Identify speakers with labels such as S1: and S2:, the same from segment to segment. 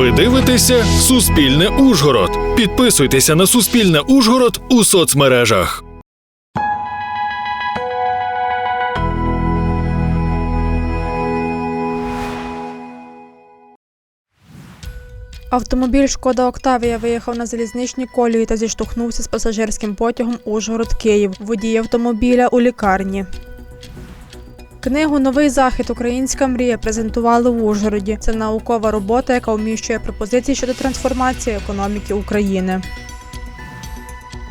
S1: Ви дивитеся Суспільне Ужгород. Підписуйтеся на Суспільне Ужгород у соцмережах.
S2: Автомобіль Шкода Октавія виїхав на залізничні колії та зіштовхнувся з пасажирським потягом Ужгород-Київ. Водій автомобіля у лікарні. Книгу Новий захід Українська мрія презентували в Ужгороді. Це наукова робота, яка вміщує пропозиції щодо трансформації економіки України.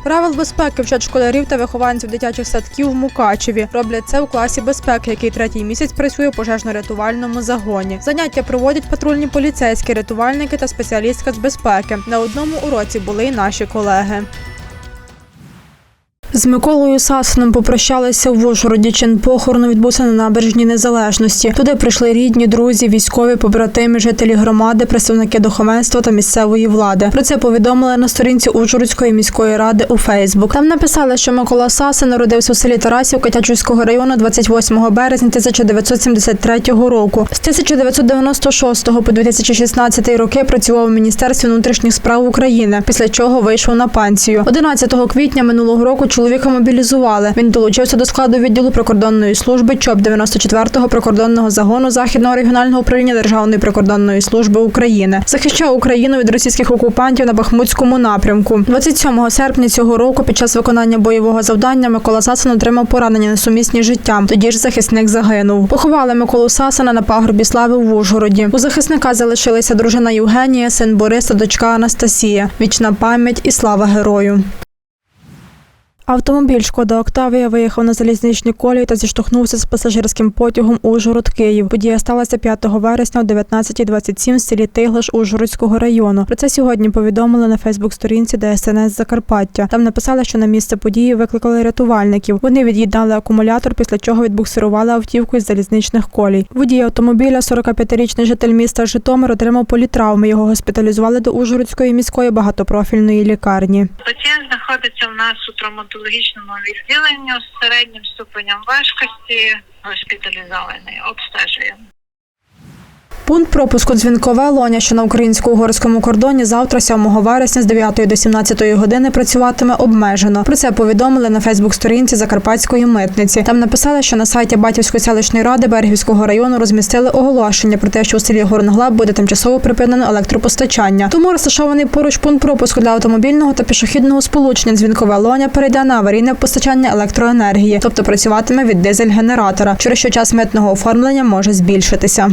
S2: Правил безпеки вчать школярів та вихованців дитячих садків в Мукачеві. Роблять це у класі безпеки, який третій місяць працює у пожежно-рятувальному загоні. Заняття проводять патрульні поліцейські, рятувальники та спеціалістка з безпеки. На одному уроці були й наші колеги. З Миколою Сасином попрощалися в Ужгороді. Чин похорону відбувся на набережній незалежності. Туди прийшли рідні, друзі, військові, побратими, жителі громади, представники духовенства та місцевої влади. Про це повідомили на сторінці Ужгородської міської ради у Фейсбук. Там написали, що Микола Сасин народився у селі Тарасів Катячуського району 28 березня 1973 року. З 1996 по 2016 роки працював у міністерстві внутрішніх справ України. Після чого вийшов на пенсію. 11 квітня минулого року чоловіка мобілізували. Він долучився до складу відділу прикордонної служби ЧОП 94-го прикордонного загону західного регіонального управління Державної прикордонної служби України. Захищав Україну від російських окупантів на Бахмутському напрямку. 27 серпня цього року, під час виконання бойового завдання, Микола Сасан отримав поранення несумісні з життям. Тоді ж захисник загинув. Поховали Миколу Сасана на пагорбі слави в Ужгороді. У захисника залишилися дружина Євгенія, син Борис та дочка Анастасія. Вічна пам'ять і слава герою. Автомобіль Шкода Октавія виїхав на залізничні колії та зіштовхнувся з пасажирським потягом Ужгород-Київ. Подія сталася 5 вересня о 19.27 в селі Тиглиш Ужгородського району. Про це сьогодні повідомили на Фейсбук-сторінці ДСНС Закарпаття. Там написали, що на місце події викликали рятувальників. Вони від'їдали акумулятор, після чого відбуксирували автівку із залізничних колій. Водій автомобіля, 45-річний житель міста Житомир, отримав політравми. Його госпіталізували до Ужгородської міської багатопрофільної лікарні.
S3: Пацієнт знаходиться в нас у травматологічному відділенню з середнім ступенем важкості, госпіталізований, обстежуємо.
S2: Пункт пропуску Дзвінкове Лоня, що на українсько-угорському кордоні, завтра, 7 вересня з 9 до 17 години працюватиме обмежено. Про це повідомили на Фейсбук-сторінці Закарпатської митниці. Там написали, що на сайті Батьківської селищної ради Берегівського району розмістили оголошення про те, що у селі Горноглаб буде тимчасово припинено електропостачання. Тому розташований поруч пункт пропуску для автомобільного та пішохідного сполучення Дзвінкове Лоня перейде на аварійне постачання електроенергії, тобто працюватиме від дизель-генератора, через що час митного оформлення може збільшитися.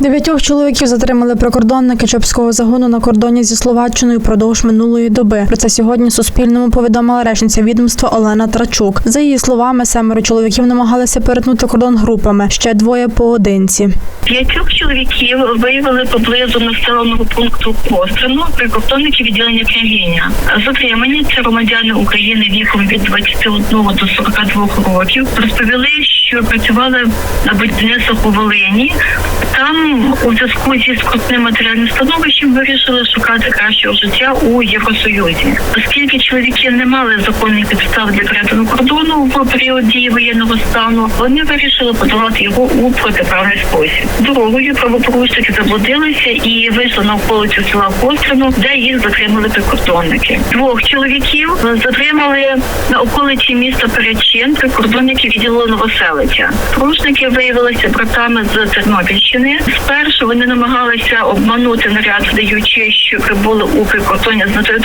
S2: Дев'ятьох чоловіків затримали прикордонники Чопського загону на кордоні зі Словаччиною впродовж минулої доби. Про це сьогодні Суспільному повідомила речниця відомства Олена Трачук. За її словами, семеро чоловіків намагалися перетнути кордон групами, ще двоє поодинці.
S4: П'ятьох чоловіків виявили поблизу населеного пункту Кострино прикордонники відділення княгиня. Затримані це громадяни України віком від 21 до 42 років. Розповіли, що працювали на будівництвах у Волині. Там у зв'язку зі скрутним матеріальним становищем вирішили шукати кращого життя у Євросоюзі. Оскільки чоловіки не мали законних підстав для перетину кордону в період дії воєнного стану, вони вирішили подолати його у протиправний спосіб. Дорогою правопорушники заблудилися і вийшли на околицю села Кострино, де їх затримали прикордонники. Двох чоловіків затримали на околиці міста Перечин прикордонники відділу Новоселиця. Порушники виявилися братами з Тернопільщини. Спершу вони намагалися обманути наряд, вдаючи, що прибули у прикордоння з метою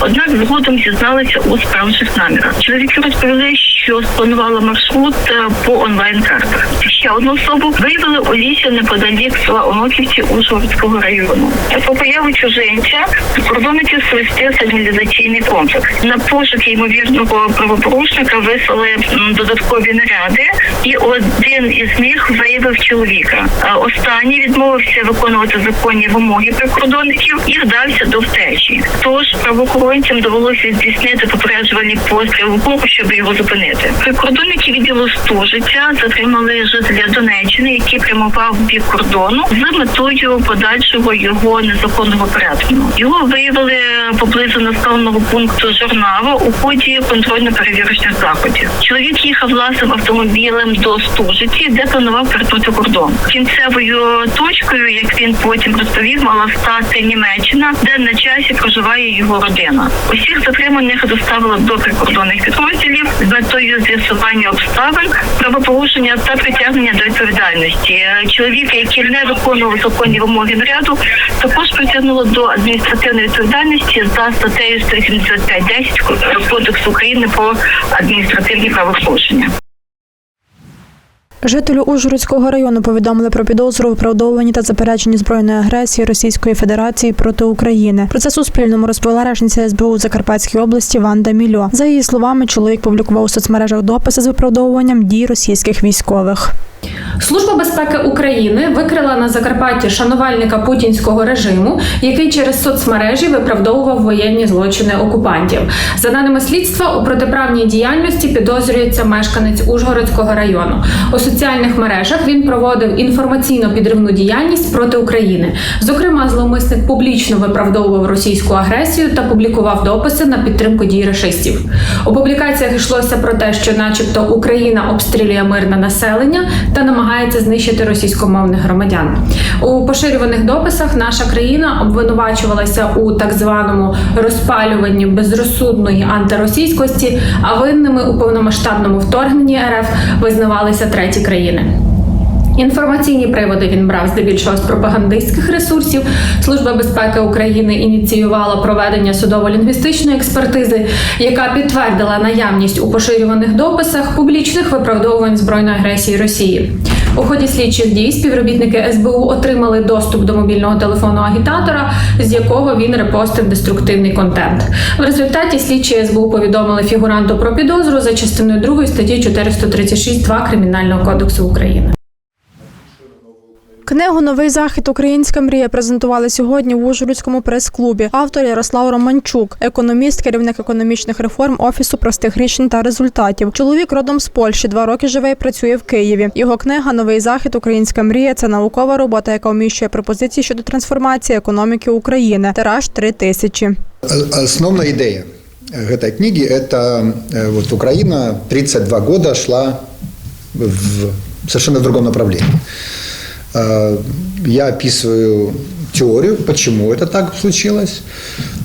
S4: однак згодом зізналися у справжніх намірах. Чоловіки розповіли, що спланували маршрут е, по онлайн-картах. Ще одну особу виявили у лісі неподалік села Оноківці Ужгородського району. По появу чужинця кордонники свисти сигналізаційний комплекс. На пошуки ймовірного правопорушника вислали додаткові наряди, і один із них виявив чоловіка. Останній відмовився виконувати законні вимоги прикордонників і вдався до втечі. Тож правоохоронцям довелося здійснити попереджувальні постріли в боку, щоб його зупинити. Прикордонники відділу Стужиця затримали жителя Донеччини, який прямував бік кордону з метою подальшого його незаконного перетину. Його виявили поблизу населеного пункту Жорнава у ході контрольно-перевірочних заходів. Чоловік їхав власним автомобілем до Стужиці, де планував перетнути кордон. Кінцевою точкою, як він потім розповів, мала стати Німеччина, де на часі проживає його родина. Усіх затриманих доставили до прикордонних підрозділів з метою з'ясування обставин правопорушення та притягнення до відповідальності. Чоловіка, який не виконував законні вимоги наряду, також притягнуло до адміністративної відповідальності за статтею 175.10 Кодексу України про адміністративні правопорушення.
S2: Жителю Ужгородського району повідомили про підозру виправдовуванні та запереченні збройної агресії Російської Федерації проти України. Про це Суспільному розповіла речниця СБУ Закарпатській області Ванда Мільо. За її словами, чоловік публікував у соцмережах дописи з виправдовуванням дій російських військових.
S5: Служба безпеки України викрила на Закарпатті шанувальника путінського режиму, який через соцмережі виправдовував воєнні злочини окупантів. За даними слідства, у протиправній діяльності підозрюється мешканець Ужгородського району. У соціальних мережах він проводив інформаційно-підривну діяльність проти України. Зокрема, зловмисник публічно виправдовував російську агресію та публікував дописи на підтримку дій рашистів. У публікаціях йшлося про те, що, начебто, Україна обстрілює мирне населення та намагається знищити російськомовних громадян. У поширюваних дописах наша країна обвинувачувалася у так званому розпалюванні безрозсудної антиросійськості, а винними у повномасштабному вторгненні РФ визнавалися треті країни. Інформаційні приводи він брав здебільшого з пропагандистських ресурсів. Служба безпеки України ініціювала проведення судово-лінгвістичної експертизи, яка підтвердила наявність у поширюваних дописах публічних виправдовувань збройної агресії Росії. У ході слідчих дій співробітники СБУ отримали доступ до мобільного телефону агітатора, з якого він репостив деструктивний контент. В результаті слідчі СБУ повідомили фігуранту про підозру за частиною 2 статті 436.2 Кримінального кодексу України.
S2: Книгу Новий захід Українська мрія презентували сьогодні в Ужгородському прес-клубі. Автор Ярослав Романчук, економіст, керівник економічних реформ офісу простих рішень та результатів. Чоловік родом з Польщі, два роки живе і працює в Києві. Його книга Новий захід Українська мрія це наукова робота, яка вміщує пропозиції щодо трансформації економіки України. Тираж три тисячі.
S6: Основная идея этой книги – это э, вот Украина 32 года шла в совершенно в другом направлении. Э, Я описываю теорию, почему это так случилось,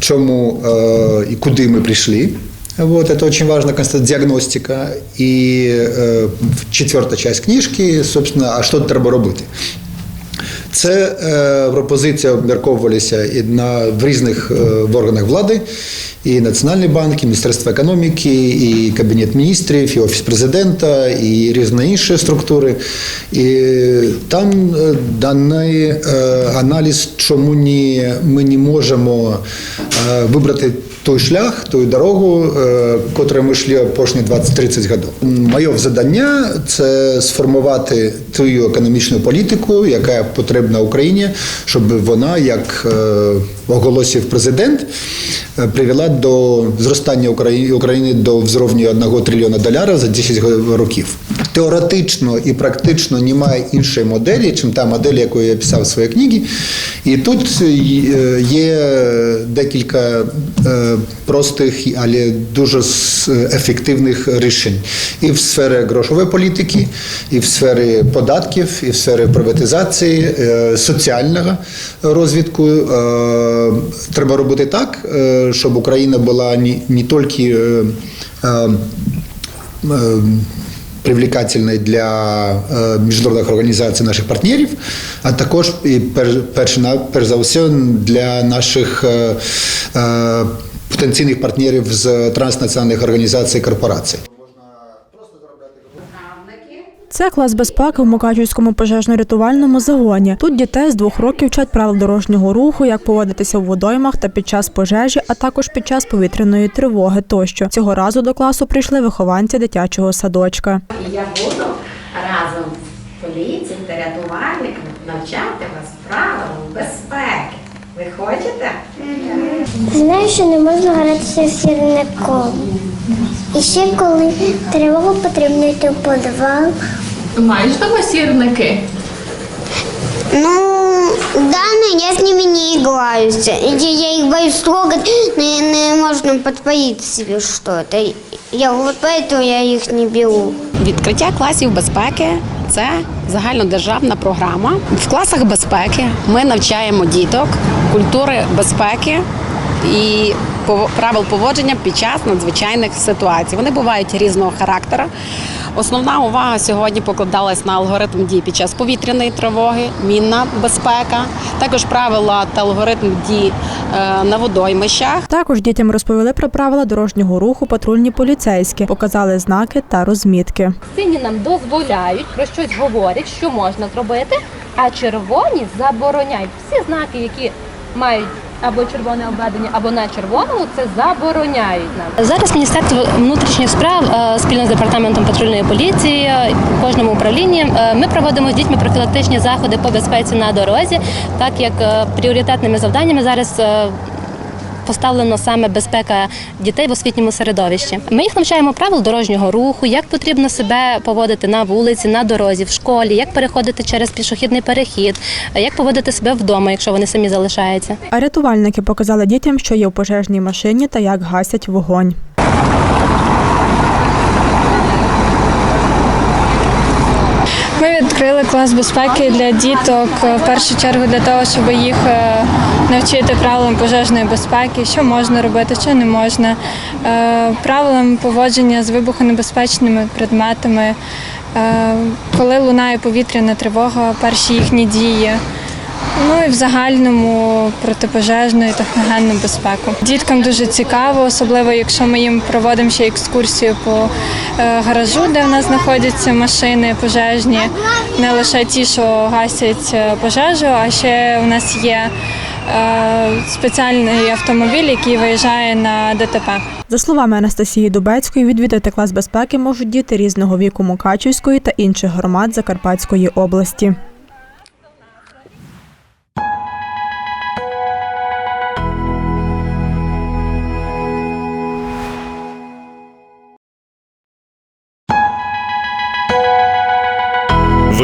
S6: чему э, и куда мы пришли. Вот, это очень важно, конста- диагностика. И э, четвертая часть книжки, собственно, а що треба робити? Це е, пропозиції обмірковувалися і на в різних е, в органах влади, і Національний банк, і Міністерство економіки, і Кабінет міністрів, і Офіс президента, і різні інші структури. І там е, даний е, аналіз, чому ні, ми не можемо е, вибрати той шлях, ту дорогу, е, ми йшли останні 20-30 років. Моє завдання це сформувати ту економічну політику, яка потрібна Україні, щоб вона, як е, оголосив президент, е, привела до зростання Украї- України до взровню 1 трильйона доларів за 10 років. Теоретично і практично немає іншої моделі, чим та модель, яку я писав в своїй книгі. І тут е, є декілька е, простих, але дуже ефективних рішень і в сфері грошової політики, і в сфері податків, і в сфері приватизації, е, соціального розвитку. Треба робити так, щоб Україна була не, тільки привлекательной для е, міжнародних організацій наших партнерів, а також і пер- перш, перш за все для наших е, е, потенційних партнерів з транснаціональних організацій і корпорацій.
S2: Це клас безпеки в Мукачівському пожежно-рятувальному загоні. Тут дітей з двох років вчать правил дорожнього руху, як поводитися в водоймах та під час пожежі, а також під час повітряної тривоги. Тощо цього разу до класу прийшли вихованці дитячого садочка.
S7: Я буду разом з поліцією та рятувальниками навчати вас правилам безпеки. Ви хочете?
S8: Знаю, що не можна гратися з сірником. І ще коли тривогу потрібно йти в підвал,
S9: Маєш дома сірники?
S8: Ну, да, но я с ними не играюсь. Я, я их боюсь трогать, но не можно подпоить себе что-то. Я вот поэтому я их не беру.
S9: Відкриття класів безпеки це загальнодержавна програма. В класах безпеки ми навчаємо діток культури безпеки і правил поводження під час надзвичайних ситуацій. Вони бувають різного характеру. Основна увага сьогодні покладалась на алгоритм дій під час повітряної тривоги, мінна безпека, також правила та алгоритм дій е, на водоймищах.
S2: Також дітям розповіли про правила дорожнього руху патрульні поліцейські, показали знаки та розмітки.
S10: Сині нам дозволяють, про щось говорять, що можна зробити, а червоні забороняють. Всі знаки, які мають або червоне обведення, або на червоному, це забороняють нам. Зараз Міністерство внутрішніх справ е, спільно з департаментом патрульної поліції е, в кожному управлінні е, ми проводимо з дітьми профілактичні заходи по безпеці на дорозі, так як е, пріоритетними завданнями зараз. Поставлено саме безпека дітей в освітньому середовищі. Ми їх навчаємо правил дорожнього руху, як потрібно себе поводити на вулиці, на дорозі, в школі, як переходити через пішохідний перехід, як поводити себе вдома, якщо вони самі залишаються.
S2: А рятувальники показали дітям, що є в пожежній машині та як гасять вогонь.
S11: Ми відкрили клас безпеки для діток е, в першу чергу для того, щоб їх е, навчити правилам пожежної безпеки, що можна робити, що не можна, е, правилам поводження з вибухонебезпечними предметами, коли лунає повітряна тривога, перші їхні дії. Ну і в загальному протипожежну і техногенну безпеку. Діткам дуже цікаво, особливо якщо ми їм проводимо ще екскурсію по е, гаражу, де в нас знаходяться машини пожежні, не лише ті, що гасять е, пожежу, а ще у нас є е, спеціальний автомобіль, який виїжджає на ДТП.
S2: За словами Анастасії Дубецької, відвідати клас безпеки можуть діти різного віку Мукачівської та інших громад Закарпатської області.